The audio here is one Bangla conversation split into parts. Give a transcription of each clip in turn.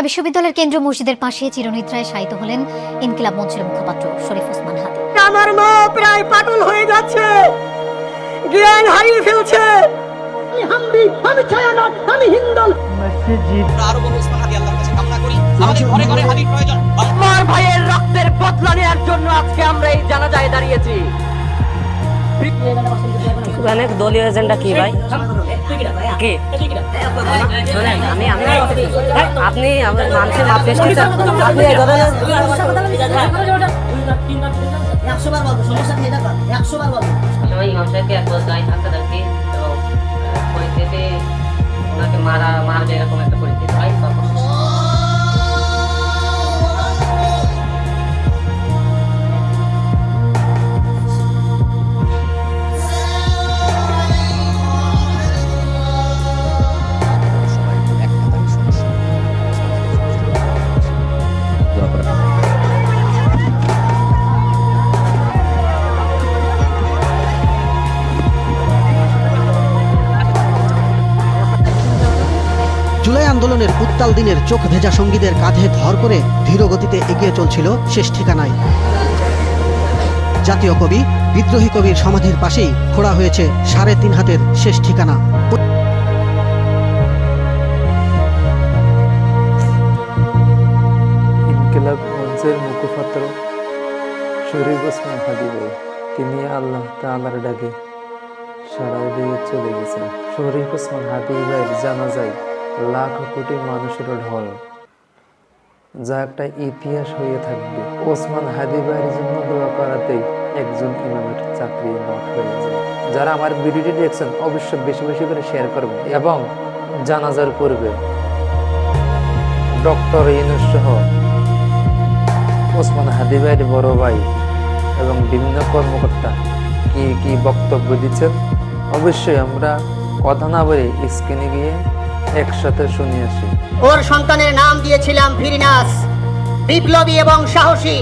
ঢাকা বিশ্ববিদ্যালয়ের কেন্দ্রীয় মসজিদের পাশে চিরনিদ্রায় শায়িত হলেন ইনকিলাব মঞ্চের মুখপাত্র শরীফ ওসমান হাদি। আমার মা প্রায় পাগল হয়ে যাচ্ছে। জ্ঞান হারিয়ে ফেলছে। আমি হাম্বি আমি ছায়ানট আমি হিন্দল। আরও বহু ওসমান হাদি আল্লাহর কাছে কামনা করি। আমাদের ঘরে ঘরে হাদির প্রয়োজন। আমার ভাইয়ের রক্তের বদলা নেওয়ার জন্য আজকে আমরা এই জানাজায় দাঁড়িয়েছি। মানে দলীয় এজেন্ডা কি ভাই? ভাই, আপনি আমার মানুষের মাপ পেশ করছেন। আপনি এই ধরনের সবাই ইমাম সাহেবকে এক বছর দাঁড়িয়ে থাকতে ওনাকে মারা মারবে এরকম একটা আন্দোলনের উত্তাল দিনের চোখ ভেজা সঙ্গীদের কাঁধে ভর করে ধীর গতিতে এগিয়ে চলছিল শেষ ঠিকানায়। জাতীয় কবি, বিদ্রোহী কবির সমাধির পাশেই খোড়া হয়েছে সাড়ে তিন হাতের শেষ ঠিকানা। তিনি আল্লাহ তাআলার ডাকে সাড়া দিয়ে চলে গেছেন। শরীফ ওসমান হাবিবের জানাজায় লাখ কোটি মানুষের ঢল, যা একটা ইতিহাস হয়ে থাকবে। ওসমান হাদিবাইয়ের জন্য দোয়া করাতেই একজন ইমামের চাকরি নট হয়ে যায়। যারা আমার ভিডিওটি দেখছেন, অবশ্যই বেশি বেশি করে শেয়ার করবেন এবং জানাজার পূর্বে ডক্টর ইনুস সহ ওসমান হাদিবাইয়ের বড় ভাই এবং বিভিন্ন কর্মকর্তা কি কি বক্তব্য দিচ্ছেন, অবশ্যই আমরা কথা না বলে স্ক্রিনে গিয়ে একসাথে শুনে আসি ওর সন্তানের নাম দিয়েছিলাম ফিরিনাস বিপ্লবী এবং সাহসী।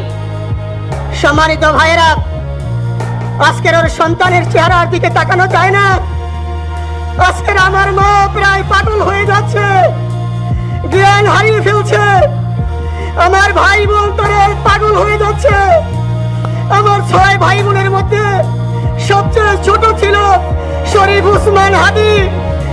সম্মানিত ভাইয়েরা, আজকের ওর সন্তানের চেহারার দিকে তাকানো যায় না। আজকের আমার মা প্রায় পাগল হয়ে যাচ্ছে, জ্ঞান হারিয়ে ফেলছে। আমার ভাই বোন তোরে পাগল হয়ে যাচ্ছে। আমার ছয় ভাই বোনের মধ্যে সবচেয়ে ছোট ছিল শরীফ উসমান হাদি।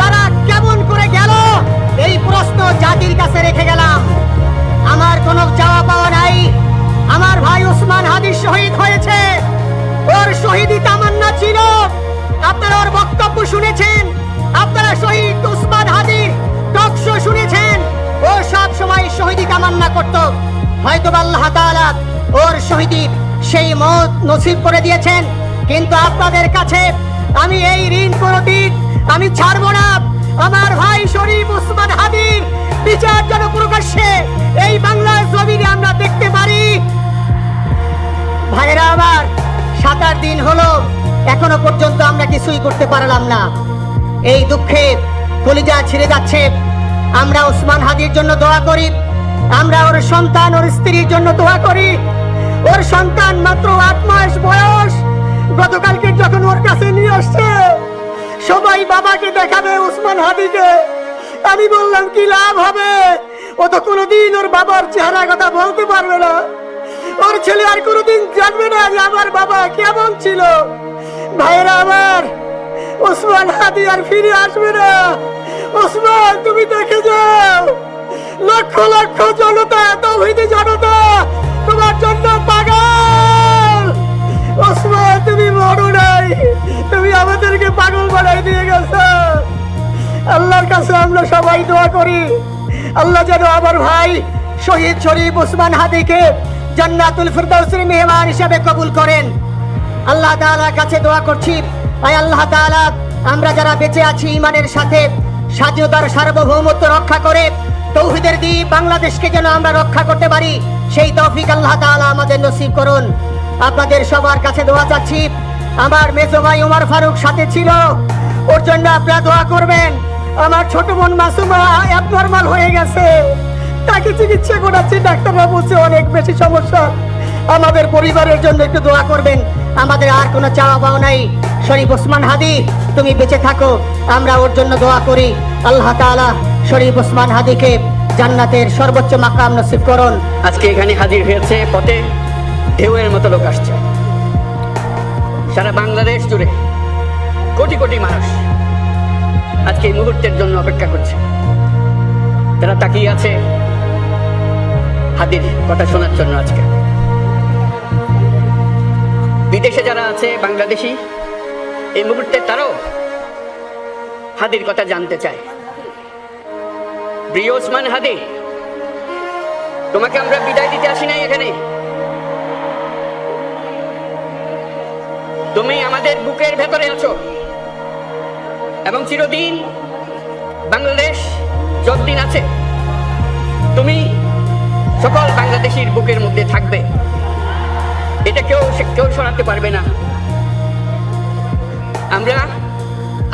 তারা কেমন করে গেল? এই প্রশ্ন জাতির কাছে রেখে গেলাম। আমার কোনো চাওয়া পাওয়া নাই। আমার ভাই ওসমান হাদি শহীদ হয়েছে। ওর শহীদি তামান্না ছিল। আপনারা ওর বক্তব্য শুনেছেন। আপনারা শহীদ ওসমান হাদির টক শো শুনেছেন। ও সব সময় শহীদি তামান্না করত। হয়তো আল্লাহ তাআলা ওর শহীদি সেই মত নসিব করে দিয়েছেন। কিন্তু আপনাদের কাছে আমি এই ঋণ কোনদিন আমি ছাড়বো না। আমার ভাই শরীফ উসমান হাদির বিচার যেন প্রকাশ্যে এই বাংলার জমিনে আমরা দেখতে পারি। ভাইরা আমার সাত আট দিন হলো, এখনও পর্যন্ত আমরা কিছুই করতে পারলাম না। এই দুঃখে কলিজা ছিঁড়ে যাচ্ছে। আমরা ওসমান হাদির জন্য দোয়া করি। আমরা ওর সন্তান, ওর স্ত্রীর জন্য দোয়া করি। ওর সন্তান মাত্র আট মাস বয়স। গতকালকে যখন ওর কাছে নিয়ে আসছে সবাই বাবাকে দেখাবে ওসমান হাবিকে। আমি বললাম, কি লাভ হবে? ও তো কোনোদিন ওর বাবার চেহারা কথা বলতে পারবে না। ওর ছেলে আর কোনোদিন জানবে না যে আমার বাবা কেমন ছিল। ভাইরা আমার, ওসমান হাদি আর ফিরে আসবে না। ওসমান, তুমি দেখে যাও। লক্ষ লক্ষ জনতা, তৌহিদি জনতা, তোমার জন্য পাগল। ওসমান, তুমি মরো নাই তুমি আমাদেরকে পাগল বানাই দিয়ে গেছো। আল্লাহর কাছে আমরা সবাই দোয়া করি। আল্লাহ যেন আমার ভাই শহীদ শরীফ ওসমান হাদিকে জান্নাতুল ফিরদাউসের মেহমান হিসেবে কবুল করেন। আল্লাহ তাআলার কাছে দোয়া করছি। আয় আল্লাহ তাআলা, আমরা যারা বেঁচে আছি ইমানের সাথে, স্বাধীনতার সার্বভৌমত্ব রক্ষা করে, তৌহিদের দ্বীপ বাংলাদেশকে যেন আমরা রক্ষা করতে পারি, সেই তৌফিক আল্লাহ তাআলা আমাদের নসিব করুন। আপনাদের সবার কাছে দোয়া চাচ্ছি। আমার মেজো ভাই উমর ফারুক সাথে ছিল। ওর জন্য আপনারা দোয়া করবেন। আমার ছোট বোন মাসুমা অ্যাবনর্মাল হয়ে গেছে। তাকে চিকিৎসা করাচ্ছি ডাক্তাররা বলছে অনেক বেশি সমস্যা। আমাদের পরিবারের জন্য একটু দোয়া করবেন। আমাদের আর কোনো চাওয়া পাওয়া নাই। শরীফ ওসমান হাদি, তুমি বেঁচে থাকো। আমরা ওর জন্য দোয়া করি। আল্লাহ তাআলা শরীফ ওসমান হাদিকে জান্নাতের সর্বোচ্চ মাকাম নসিব করুন। আজকে এখানে হাজির হয়েছে পথে ঢেউয়ের মতো লোক আসছে। সারা বাংলাদেশ জুড়ে কোটি কোটি মানুষ আজকে এই মুহূর্তের জন্য অপেক্ষা করছে। তারা তাকিয়ে আছে হাদির কথা শোনার জন্য আজকে। বিদেশে যারা আছে, বাংলাদেশি, এই মুহূর্তে তারাও হাদির কথা জানতে চায়। হাদি, তোমাকে আমরা বিদায় দিতে আসি নাই এখানে। তুমি আমাদের বুকের ভেতরে আছো এবং চিরদিন বাংলাদেশ যতদিন আছে, তুমি সকল বাংলাদেশির বুকের মধ্যে থাকবে। এটা কেউ কেউ সরাতে পারবে না। আমরা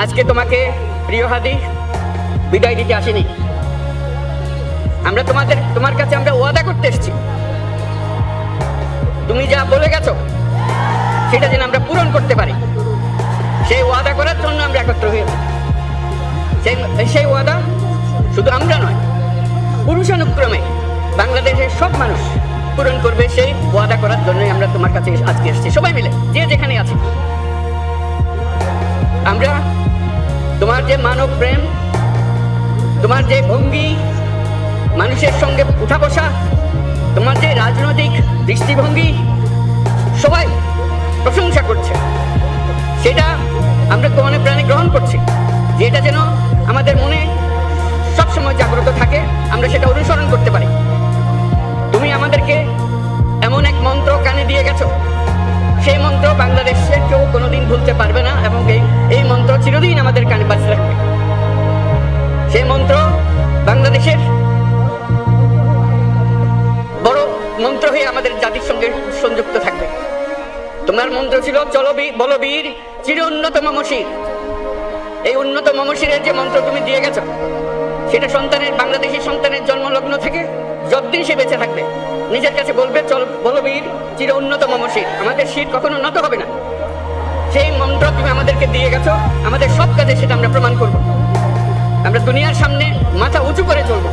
আজকে তোমাকে প্রিয় হাদি বিদায় দিতে আসিনি। আমরা তোমাদের তোমার কাছে আমরা ওয়াদা করতে এসেছি। তুমি যা বলে গেছো সেটা যেন আমরা পূরণ করতে পারি। সেই ওয়াদা করার জন্য আমরা একত্র সেই সেই ওয়াদা শুধু আমরা নয়, পুরুষানুক্রমে বাংলাদেশের সব মানুষ পূরণ করবে সেই ওয়াদা করার জন্যই আমরা তোমার কাছে আজকে এসেছি। সবাই মিলে, যে যেখানে আছে। আমরা তোমার যে মানব প্রেম, তোমার যে ভঙ্গি, মানুষের সঙ্গে উঠা বসা, তোমার যে রাজনৈতিক দৃষ্টিভঙ্গি, সবাই প্রশংসা করছে। সেটা আমরা মনে প্রাণে গ্রহণ করছি। যেটা যেন আমাদের মনে সবসময় জাগ্রত থাকে, আমরা সেটা অনুসরণ করতে পারি। তুমি আমাদেরকে এমন এক মন্ত্র কানে দিয়ে গেছো। সেই মন্ত্র বাংলাদেশের কেউ কোনোদিন ভুলতে পারবে না এবং এই এই মন্ত্র চিরদিন আমাদের কানে বাঁচিয়ে রাখবে। সেই মন্ত্র বাংলাদেশের বড় মন্ত্র হয়ে আমাদের জাতির সঙ্গে সংযুক্ত থাকবে। তোমার মন্ত্র ছিল, চলো বী- বলো বীর, চির উন্নত মমশির এই উন্নত মমশিরের যে মন্ত্র তুমি দিয়ে গেছো, সেটা সন্তানের বাংলাদেশি সন্তানের জন্মলগ্ন থেকে যতদিন সে বেঁচে থাকবে, নিজের কাছে বলবে, চল, বলো বীর, চির উন্নত মমশির আমাদের শীত কখনো নত হবে না। সেই মন্ত্র তুমি আমাদেরকে দিয়ে গেছো, আমাদের সব কাজে সেটা আমরা প্রমাণ করব। আমরা দুনিয়ার সামনে মাথা উঁচু করে চলবো,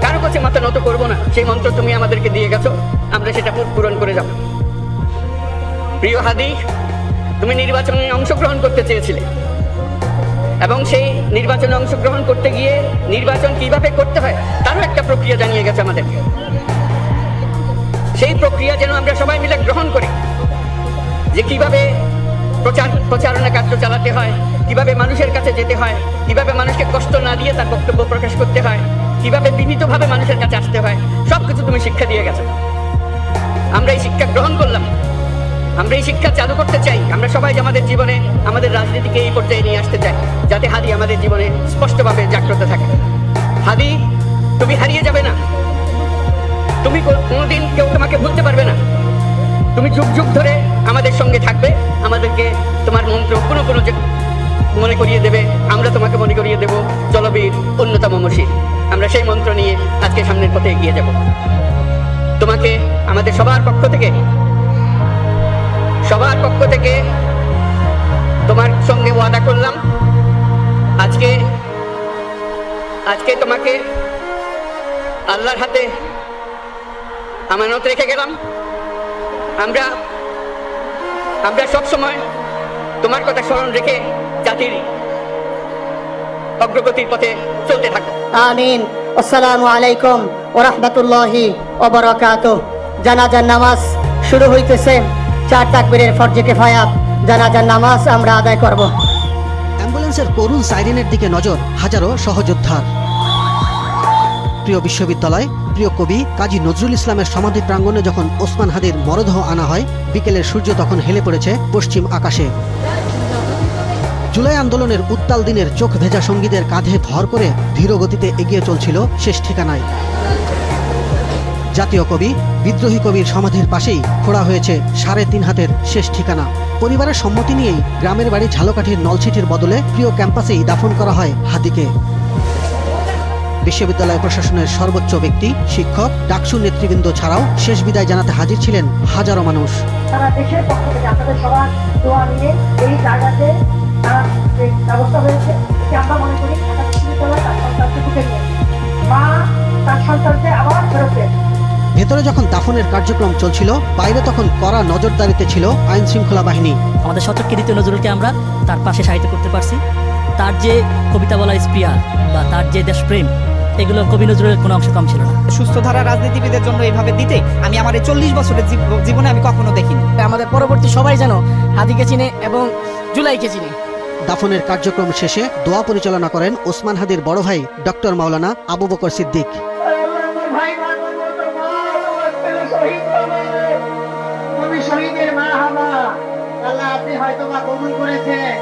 কারও কাছে মাথা নত করব না। সেই মন্ত্র তুমি আমাদেরকে দিয়ে গেছো, আমরা সেটা পূরণ করে যাব। প্রিয় হাদি তুমি নির্বাচনে অংশগ্রহণ করতে চেয়েছিলে। এবং সেই নির্বাচনে অংশগ্রহণ করতে গিয়ে নির্বাচন কীভাবে করতে হয়, তারও একটা প্রক্রিয়া জানিয়ে গেছে আমাদেরকে। সেই প্রক্রিয়া যেন আমরা সবাই মিলে গ্রহণ করি, যে কীভাবে প্রচার, প্রচারণা কার্য চালাতে হয়, কীভাবে মানুষের কাছে যেতে হয়, কীভাবে মানুষকে কষ্ট না দিয়ে তার বক্তব্য প্রকাশ করতে হয়, কীভাবে বিনীতভাবে মানুষের কাছে আসতে হয় সব কিছু তুমি শিক্ষা দিয়ে গেছো। আমরা এই শিক্ষা গ্রহণ করলাম আমরা এই শিক্ষা চালু করতে চাই। আমরা সবাই আমাদের জীবনে, আমাদের রাজনীতিকে এই পর্যায়ে নিয়ে আসতে চাই, যাতে হাদি আমাদের জীবনে স্পষ্টভাবে জাগ্রত থাকে। হাদি, তুমি হারিয়ে যাবে না। তুমি কোনোদিন কেউ তোমাকে ভুলতে পারবে না। তুমি যুগ যুগ ধরে আমাদের সঙ্গে থাকবে। আল্লাহর হাতে আমানত রেখে গেলাম। আমরা আমরা সব সময় তোমার কথা স্মরণ রেখে জাতির অগ্রগতির পথে চলতে থাকব আমিন। আসসালামু আলাইকুম ওয়া রাহমাতুল্লাহি ওয়া বারাকাতুহু। জানাজার নামাজ শুরু হইতেছে। চার তাকবীরের ফরজে কিফায়া জানাজার নামাজ আমরা আদায় করব। অ্যাম্বুলেন্সের করুণ সাইরেনের দিকে নজর হাজারো সহযোদ্ধার। প্রিয় বিশ্ববিদ্যালয়, প্রিয় কবি কাজী নজরুল ইসলামের সমাধি প্রাঙ্গণে যখন ওসমান হাদির মরদেহ আনা হয়, বিকেলের সূর্য তখন হেলে পড়েছে পশ্চিম আকাশে। জুলাই আন্দোলনের উত্তাল দিনের চোখ ভেজা সঙ্গীদের কাঁধে ভর করে ধীর গতিতে এগিয়ে চলছিল শেষ ঠিকানায়। জাতীয় কবি, বিদ্রোহী কবির সমাধির পাশেই খোঁড়া হয়েছে সাড়ে তিন হাতের শেষ ঠিকানা। পরিবারের সম্মতি নিয়েই গ্রামের বাড়ি ঝালকাঠির নলছিটির বদলে প্রিয় ক্যাম্পাসেই দাফন করা হয় হাদিকে বিশ্ববিদ্যালয় প্রশাসনের সর্বোচ্চ ব্যক্তি শিক্ষক ডাকসু নেতৃবৃন্দ ছাড়াও শেষ বিদায় জানাতে হাজির ছিলেন হাজারো মানুষ। সারা দেশের পক্ষ থেকে আপনাদের সবার দোয়া নিয়ে এই জায়গাতে ব্যবস্থা হয়েছে আমরা মনে করি বিশ্ববিদ্যালয় তার সন্তানকে ঢুকে নিয়ে। মা তার সন্তানকে আবার ফেরত ভেতরে যখন দাফনের কার্যক্রম চলছিল বাইরে তখন কড়া নজরদারিতে ছিল আইন শৃঙ্খলা বাহিনী। আমাদের শতককে দ্বিতীয় নজরুলকে আমরা তার পাশে সাহিত্য করতে পারছি। তার যে কবিতা বলা স্প্রিয়া বা তার যে দেশপ্রেম এগুলো কবি নজরুলের কোনো অংশ কম ছিল না। সুস্থ ধারা রাজনীতিবিদের জন্য এইভাবে দিতে আমি আমার এই চল্লিশ বছরের জীবনে আমি কখনো দেখিনি। আমাদের পরবর্তী সবাই যেন হাদিকে চিনে এবং জুলাইকে চিনে। দাফনের কার্যক্রম শেষে দোয়া পরিচালনা করেন ওসমান হাদির বড় ভাই ডক্টর মাওলানা আবু বকর সিদ্দিক। আল্লাহ আপনি হয়তো বা কবুল করেছেন।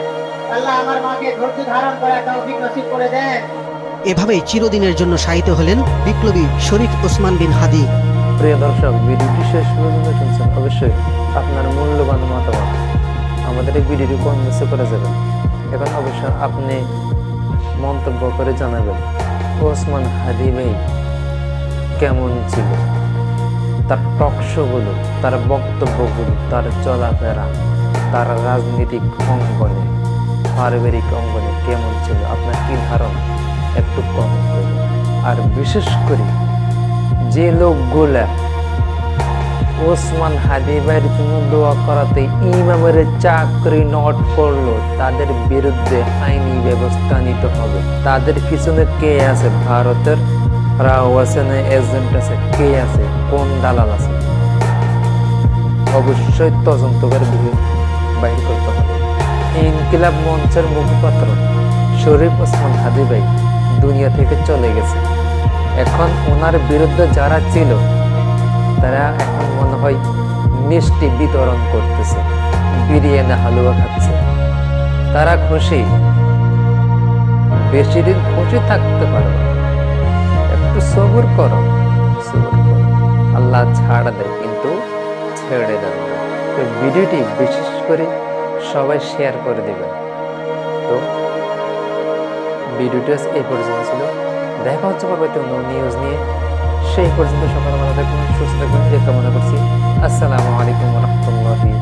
আল্লাহ আমার মাকে ধৈর্য ধারণ করার তৌফিক নসিব করে দেন। এভাবেই চিরদিনের জন্য শায়িত হলেন বিপ্লবী শরীফ ওসমান বিন হাদি। প্রিয় দর্শক, ভিডিওটি শেষ পর্যন্ত শুনছেন। অবশ্যই আপনার মূল্যবান মতামত আমাদের এই ভিডিওটি কমেন্টসে করে যাবেন? এখন অবশ্যই আপনি মন্তব্য করে জানাবেন, ওসমান হাদি ভাই কেমন ছিল? তার টকশোগুলো, তার বক্তব্যগুলো, তার চলাফেরা, তার রাজনৈতিক অঙ্গনে, পারিবারিক অঙ্গনে কেমন ছিল? আপনার কি ধারণা? একটু করবেন আর বিশেষ করে যে লোকগুলা ওসমান হাবিবের জন্য দোয়া করাতে ইমামের চাকরি নট করল, তাদের বিরুদ্ধে আইনি ব্যবস্থা নিতে হবে। তাদের পিছনে কে আছে? ভারতের রাও আছে না এজেন্ট আছে? কে আছে? কোন দালাল আছে? অবশ্যই তদন্ত করে বাইর করতে হবে। ইনকিলাব মঞ্চের মুখপাত্র শরীফ ওসমান হাদি ভাই। দুনিয়া থেকে চলে গেছে। এখন ওনার বিরুদ্ধে যারা ছিল, তারা এখন মনে হয় মিষ্টি বিতরণ করতেছে, বিরিয়ানি হালুয়া খাচ্ছে। তারা খুশি। বেশি দিন খুশি থাকতে পারো একটু সবুর করো আল্লাহ ছাড় দেয়, কিন্তু ছেড়ে না। তো ভিডিওটি বিশেষ করে সবাই শেয়ার করে দেবেন। তো ভিডিওটি এই পর্যন্ত ছিল। দেখা হচ্ছে পরবর্তী অন্য নিউজ নিয়ে। সেই পর্যন্ত সকালে মনে থাকবেন সুস্থ থাকবেন এই কামনা করছি। আসসালামু আলাইকুম রহমতুল্লাহি।